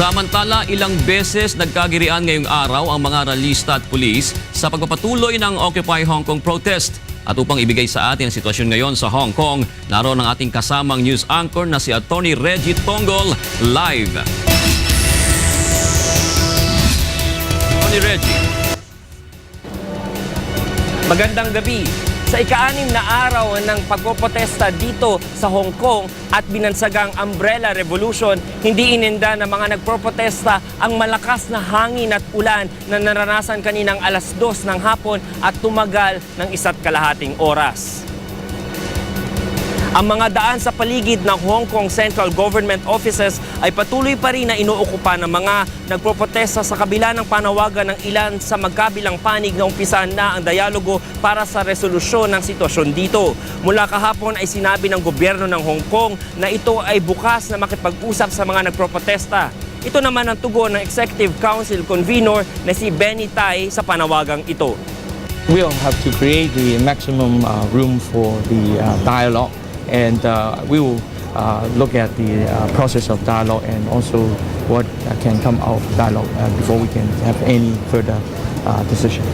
Samantala, ilang beses nagkagirian ngayong araw ang mga ralista at pulis sa pagpapatuloy ng Occupy Hong Kong protest. At upang ibigay sa atin ang sitwasyon ngayon sa Hong Kong, naroon ang ating kasamang news anchor na si Attorney Reggie Tongol live. Attorney Reggie. Magandang gabi. Sa ika-anim na araw ng pagpoprotesta dito sa Hong Kong at binansagang Umbrella Revolution, hindi ininda ng mga nagpoprotesta ang malakas na hangin at ulan na naranasan kaninang alas dos ng hapon at tumagal ng isa't kalahating oras. Ang mga daan sa paligid ng Hong Kong Central Government Offices ay patuloy pa rin na inuukupa ng mga nagpoprotesta sa kabila ng panawagan ng ilan sa magkabilang panig na umpisahan na ang dialogo para sa resolusyon ng sitwasyon dito. Mula kahapon ay sinabi ng gobyerno ng Hong Kong na ito ay bukas na makipag-usap sa mga nagpoprotesta. Ito naman ang tugon ng Executive Council Convenor na si Benny Tai sa panawagang ito. We'll have to create the maximum uh, room for the uh, dialogue, and uh, we will uh, look at the uh, process of dialogue and also what can come out of dialogue before we can have any further decision.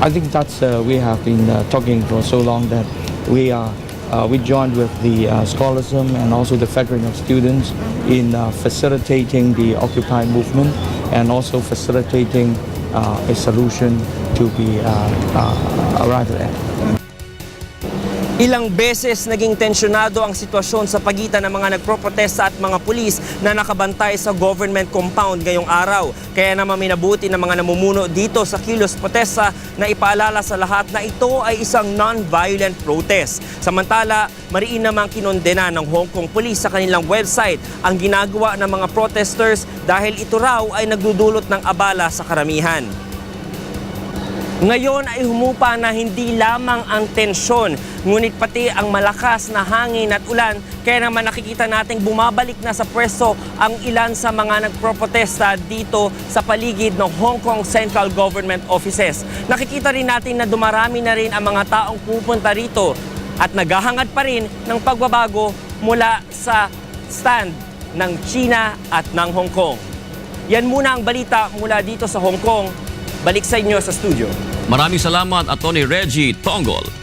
I think that's we have been talking for so long that we are. Uh, we joined with the uh, scholarism and also the Federation of Students in uh, facilitating the Occupy movement and also facilitating a solution to be arrived at. Ilang beses naging tensyonado ang sitwasyon sa pagitan ng mga nagproprotesta at mga pulis na nakabantay sa government compound ngayong araw. Kaya naman minabuti ng mga namumuno dito sa kilos protesta na ipaalala sa lahat na ito ay isang non-violent protest. Samantala, mariin namang kinondena ng Hong Kong Police sa kanilang website ang ginagawa ng mga protesters dahil ito raw ay nagdudulot ng abala sa karamihan. Ngayon ay humupa na hindi lamang ang tensyon, ngunit pati ang malakas na hangin at ulan, kaya naman nakikita nating bumabalik na sa pwesto ang ilan sa mga nagpropotesta dito sa paligid ng Hong Kong Central Government Offices. Nakikita rin natin na dumarami na rin ang mga taong pupunta rito at naghahangad pa rin ng pagbabago mula sa stand ng China at ng Hong Kong. Yan muna ang balita mula dito sa Hong Kong. Balik sa inyo sa studio. Maraming salamat, Attorney Reggie Tongol.